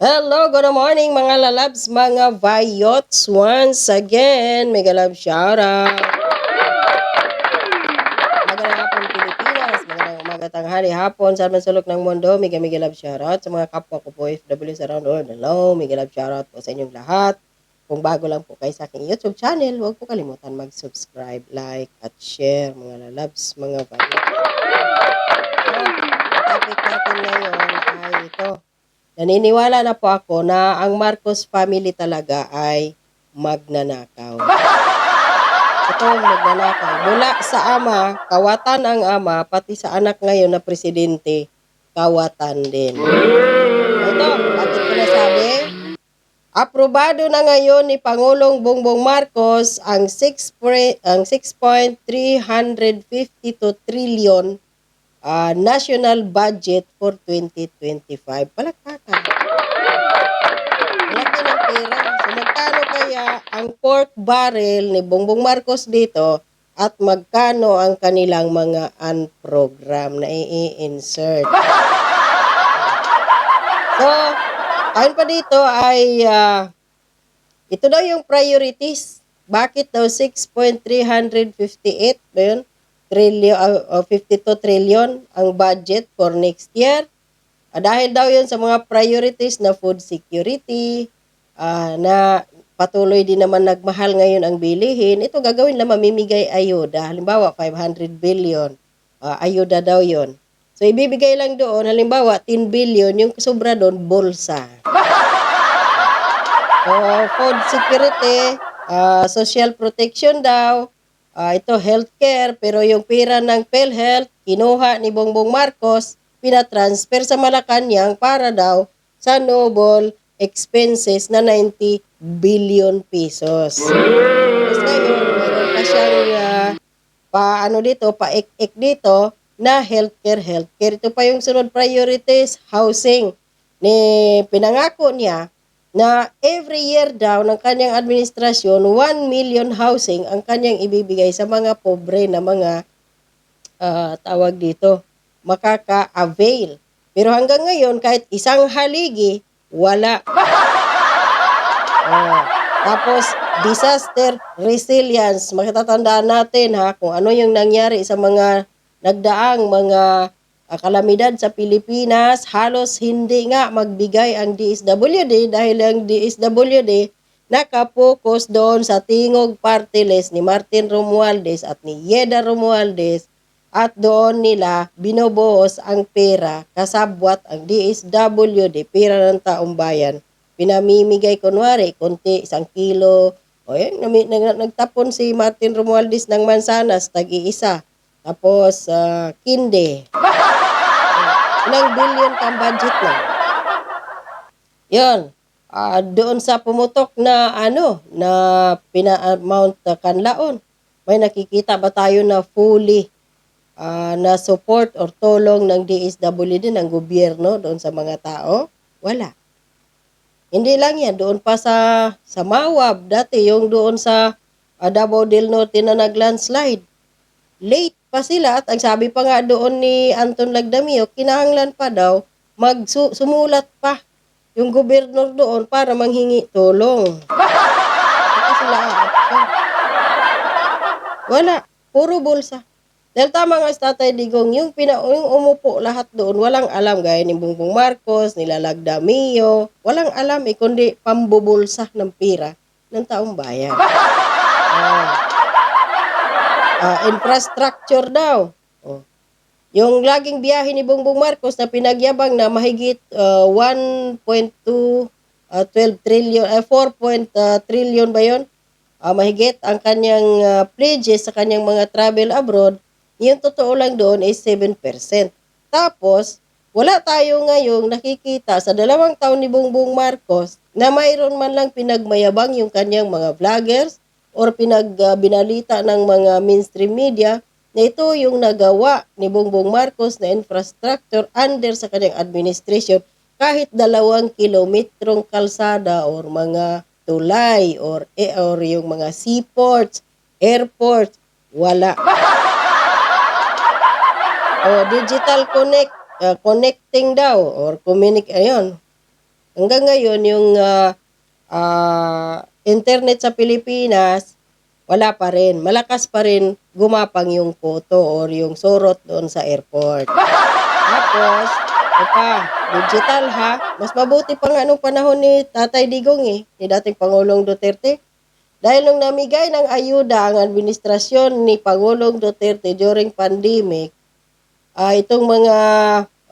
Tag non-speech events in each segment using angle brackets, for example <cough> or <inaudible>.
Hello, good morning mga lalabs, mga vayots. Once again, mega love shoutout. Magandang hapon Pilipinas, magandang umaga tanghali hapon sa man sulok ng mundo. Mega mega love shoutout sa mga kapwa ko po FW sa around world. Hello, mega love shoutout po sa inyong lahat. Kung bago lang po kayo sa aking YouTube channel, huwag po kalimutan mag-subscribe, like, at share mga lalabs, mga vayots. So, topic natin ngayon ay ito. Naniniwala na po ako na ang Marcos family talaga ay magnanakaw. Ito ang magnanakaw. Mula sa ama, kawatan ang ama, pati sa anak ngayon na presidente, kawatan din. Ito, bakit ko nasabi? Aprobado na ngayon ni Pangulong Bongbong Marcos ang 6 pre- ang 6.352 trillion ah, national budget for 2025. Palakpakan. Laki ng pera. So, magkano kaya ang pork barrel ni Bongbong Marcos dito at magkano ang kanilang mga unprogram na i-insert? So, ayon pa dito ay ah, ito daw yung priorities. Bakit daw 6.358 ba yun? Trillion, uh, 52 trillion ang budget for next year. Ah, dahil daw yun sa mga priorities na food security, ah, na patuloy din naman nagmahal ngayon ang bilihin, ito gagawin na mamimigay ayuda. Halimbawa, 500 billion. ah, ayuda daw yon. So, ibibigay lang doon, halimbawa, 10 billion, yung sobra doon, bolsa. <laughs> So, food security, ah, social protection daw, ah, ito healthcare, pero yung pera ng PhilHealth, kinuha ni Bongbong Marcos, pinatransfer sa Malacanang para daw sa noble expenses na 90 billion pesos. Tapos ngayon, meron pa siyang ah, pa ano dito, pa ek dito na healthcare, healthcare. Ito pa yung sunod priorities, housing. Ni pinangako niya na every year daw ng kanyang administrasyon, 1 million housing ang kanyang ibibigay sa mga pobre na mga ah, tawag dito, makaka-avail. Pero hanggang ngayon, kahit isang haligi, wala. Oh. <laughs> Tapos, disaster resilience. Makitatandaan natin ha, kung ano yung nangyari sa mga nagdaang mga kalamidad sa Pilipinas, halos hindi nga magbigay ang DSWD dahil ang DSWD nakapokus doon sa tingog party list ni Martin Romualdez at ni Yeda Romualdez at doon nila binubuhos ang pera kasabwat ang DSWD, pera ng taong bayan. Pinamimigay kunwari, konti, isang kilo. O yan, nagtapon si Martin Romualdez ng mansanas, tag-iisa. Tapos, ah, kinde. Ilang billion kang budget na. Yun. Ah, doon sa pumutok na ano, na pina-mount uh, kanlaon. May nakikita ba tayo na fully ah, na support or tulong ng DSWD ng gobyerno doon sa mga tao? Wala. Hindi lang yan, doon pa sa, sa Mawab, dati yung doon sa uh, Davao del Norte na nag-landslide. Late pa sila at ang sabi pa nga doon ni Anton Lagdamio, kinahanglan pa daw magsumulat pa yung gobernador doon para manghingi tulong. Baka sila. Wala, puro bulsa. Dahil tama nga sa Tatay Digong, yung, pina, yung umupo lahat doon, walang alam, gaya ni Bongbong Marcos, nila Lagdamio, walang alam eh, kundi pambubulsa ng pira ng taong bayan. <laughs> Ah. Ah, infrastructure daw. Oh. Yung laging biyahe ni Bongbong Marcos na pinagyabang na mahigit ah, 1.2 ah, 12 trillion, eh, 4. ah, trillion ba yun? Ah, mahigit ang kanyang ah, pledges sa kanyang mga travel abroad, yung totoo lang doon is 7%. Tapos, wala tayo ngayong nakikita sa dalawang taon ni Bongbong Marcos na mayroon man lang pinagmayabang yung kanyang mga vloggers or pinagbinalita ng mga mainstream media na ito yung nagawa ni Bongbong Marcos na infrastructure under sa kanyang administration kahit dalawang kilometrong kalsada or mga tulay or, eh, or yung mga seaports, airports, wala. <laughs> o digital connect, uh, connecting daw or communic, ayun. Hanggang ngayon, yung ah, ah, internet sa Pilipinas, wala pa rin. Malakas pa rin gumapang yung photo or yung sorot doon sa airport. Tapos, ito digital ha. Mas mabuti pa nga nung panahon ni Tatay Digong eh, ni dating Pangulong Duterte. Dahil nung namigay ng ayuda ang administrasyon ni Pangulong Duterte during pandemic, ah itong mga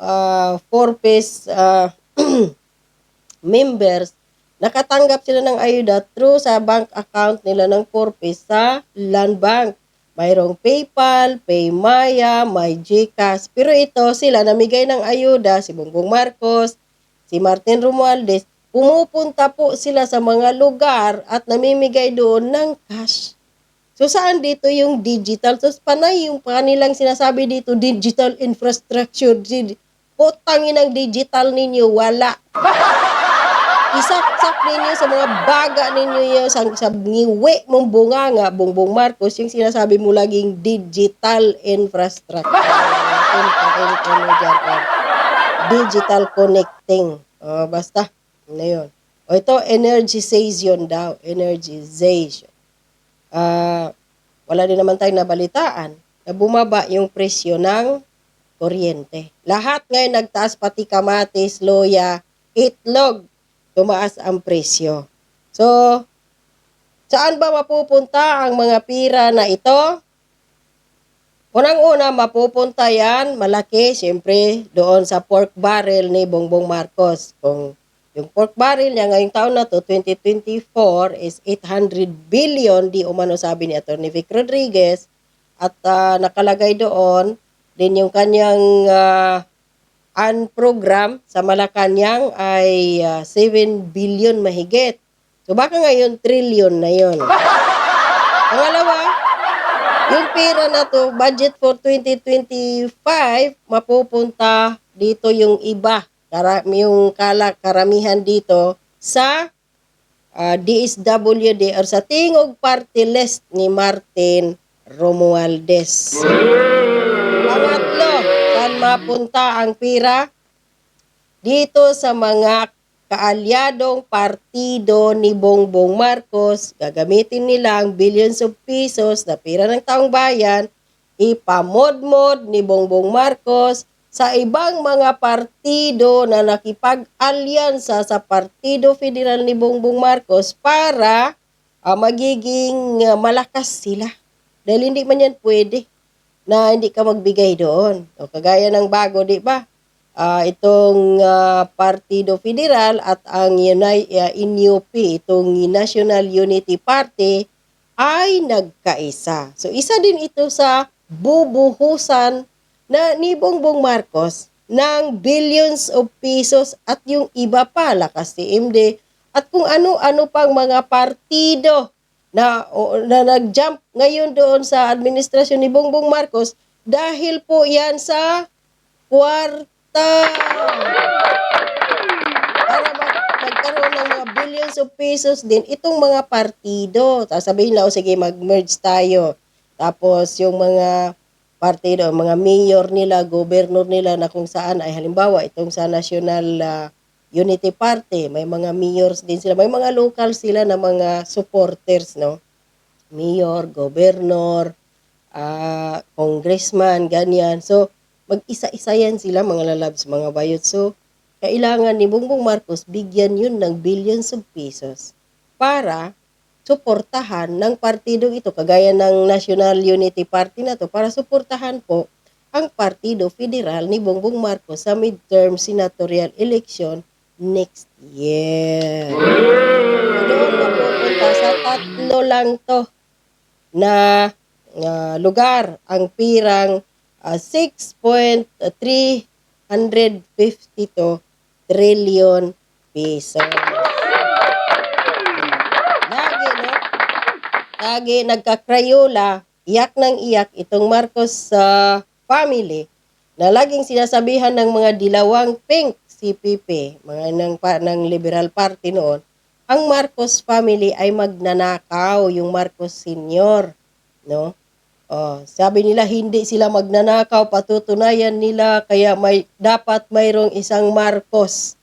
ah, four-piece ah, <clears throat> members, nakatanggap sila ng ayuda through sa bank account nila ng four-piece sa Land Bank. Mayroong PayPal, Paymaya, may GCash. Pero ito, sila namigay ng ayuda, si Bongbong Marcos, si Martin Romualdez, pumupunta po sila sa mga lugar at namimigay doon ng cash. So saan dito yung digital? So panay yung kanilang sinasabi dito, digital infrastructure. Putangin ng digital ninyo, wala. <laughs> Isaksak ninyo sa mga baga ninyo yung sa, sa ngiwi mong bunganga, Bongbong Marcos, yung sinasabi mo laging digital infrastructure. <laughs> Digital connecting. Oh, basta. Ano yun? O ito, energization daw. Energization. Ah, wala din naman tayong nabalitaan na bumaba yung presyo ng kuryente. Lahat ngayon nagtaas, pati kamatis, loya, itlog, tumaas ang presyo. So, saan ba mapupunta ang mga pira na ito? Unang-una, mapupunta yan, malaki, siyempre, doon sa pork barrel ni Bongbong Marcos. Kung yung pork barrel niya ngayong taon na to, 2024, is 800 billion, di umano sabi ni Atty. Vic Rodriguez, at ah, nakalagay doon, din yung kanyang ah, ang program sa Malacanang ay ah, 7 billion mahigit. So baka ngayon trillion na yon. <laughs> Pangalawa, yung pera na to, budget for 2025, mapupunta dito yung iba. Kara, yung kala, karamihan dito sa ah, DSWD or sa tingog party list ni Martin Romualdez. Saan mapunta ang pira? Dito sa mga kaalyadong partido ni Bongbong Marcos, gagamitin nila ang billions of pesos na pira ng taong bayan, ipamodmod ni Bongbong Marcos sa ibang mga partido na nakipag-alyansa sa Partido Federal ni Bongbong Marcos para ah, magiging ah, malakas sila. Dahil hindi man yan pwede na hindi ka magbigay doon. O kagaya ng bago, di ba? Ah, itong ah, Partido Federal at ang Uni- ah, INUP, itong National Unity Party, ay nagkaisa. So isa din ito sa bubuhusan na ni Bongbong Marcos ng billions of pesos at yung iba pa, lakas TMD, at kung ano-ano pang mga partido na, o, na nag-jump ngayon doon sa administrasyon ni Bongbong Marcos dahil po yan sa kwarta. Para mag- magkaroon ng mga billions of pesos din itong mga partido. Tapos sabihin lang, o sige, mag-merge tayo. Tapos yung mga partido, mga mayor nila, governor nila na kung saan ay halimbawa itong sa National ah, Unity Party, may mga mayors din sila, may mga local sila na mga supporters, no? Mayor, governor, ah, congressman, ganyan. So, mag-isa-isa yan sila, mga lalabs, mga bayot. So, kailangan ni Bongbong Marcos bigyan yun ng billions of pesos para suportahan ng partidong ito, kagaya ng National Unity Party na to, para suportahan po ang Partido Federal ni Bongbong Marcos sa midterm senatorial election next year. Doon mapupunta sa tatlo lang to na ah, lugar ang pirang ah, 6.352 trillion pesos. Lagi, no? Lagi nagkakrayola, iyak ng iyak itong Marcos sa family na laging sinasabihan ng mga dilawang pink CPP, mga ng, pa, ng Liberal Party noon, ang Marcos family ay magnanakaw, yung Marcos Senior, no? Oh, sabi nila hindi sila magnanakaw, patutunayan nila kaya may dapat mayroong isang Marcos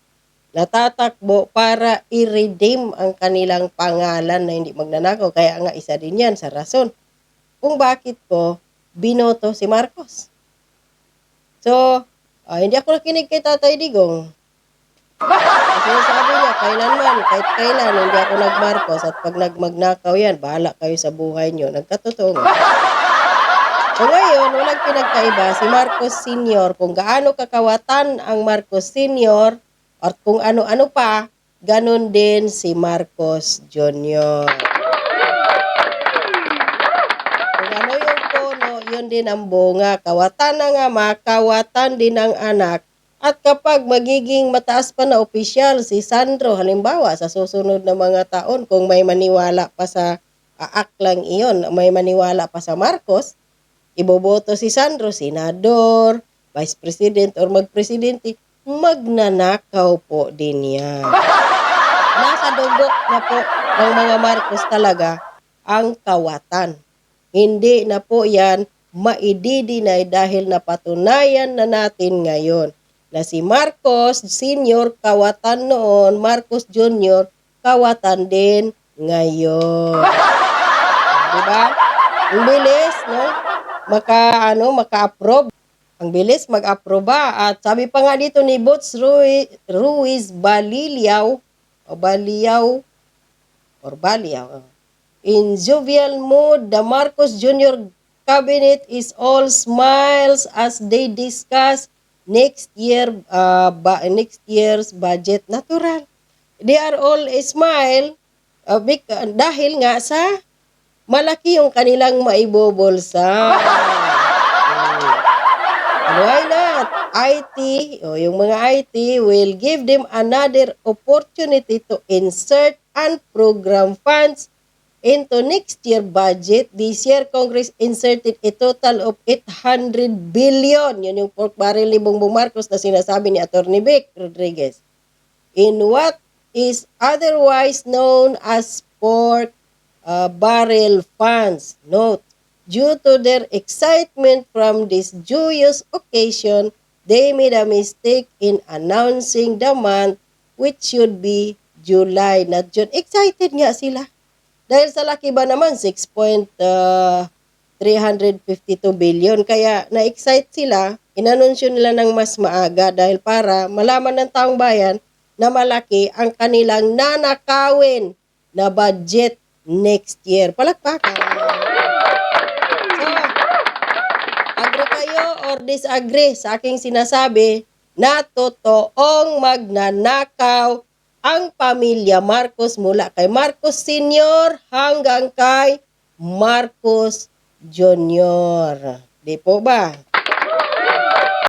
natatakbo para i-redeem ang kanilang pangalan na hindi magnanakaw. Kaya nga isa din yan sa rason kung bakit ko binoto si Marcos. So, ah, hindi ako nakinig kay Tatay Digong. Kasi sabi niya, kailanman, kahit kailan, hindi ako nag-Marcos at pag nagmagnakaw yan, bahala kayo sa buhay niyo. Nagkatotoo nga. So ngayon, walang pinagkaiba si Marcos Sr. Kung gaano kakawatan ang Marcos Sr. at kung ano-ano pa, ganun din si Marcos Jr. Kung ano yung yun din ang bunga. Kawatan na nga makawatan din ang anak. At kapag magiging mataas pa na opisyal si Sandro, halimbawa sa susunod na mga taon, kung may maniwala pa sa aak lang iyon, may maniwala pa sa Marcos, iboboto si Sandro, senador, vice president, or magpresidente, magnanakaw po din yan. <laughs> Nasa dugo na po ng mga Marcos talaga ang kawatan. Hindi na po yan maididinay dahil napatunayan na natin ngayon na si Marcos Senior kawatan noon, Marcos Junior kawatan din ngayon. <laughs> Di ba? Ang bilis, no? Maka, ano, maka-approve. Ang bilis mag-aproba. At sabi pa nga dito ni Boots Ruiz, Ruiz Baliliao, o Baliao, or Baliao. In jovial mood, the Marcos Jr. cabinet is all smiles as they discuss next year uh, next year's budget natural. They are all a smile uh, dahil nga sa malaki yung kanilang maibobolsa. <laughs> Why not? IT, o yung mga IT will give them another opportunity to insert and program funds into next year budget. This year, Congress inserted a total of 800 billion. Yun yung pork barrel ni Bongbong Marcos na sinasabi ni Atty. Vic Rodriguez. In what is otherwise known as pork uh, barrel funds. Note, due to their excitement from this joyous occasion, they made a mistake in announcing the month which should be July, not June. Excited nga sila. Dahil sa laki ba naman, 6.352 billion. Kaya na-excite sila, inanunsyo nila ng mas maaga dahil para malaman ng taong bayan na malaki ang kanilang nanakawin na budget next year. Palakpakan. So, agree kayo or disagree sa aking sinasabi na totoong magnanakaw ang pamilya Marcos mula kay Marcos Senior hanggang kay Marcos Junior. Di po ba?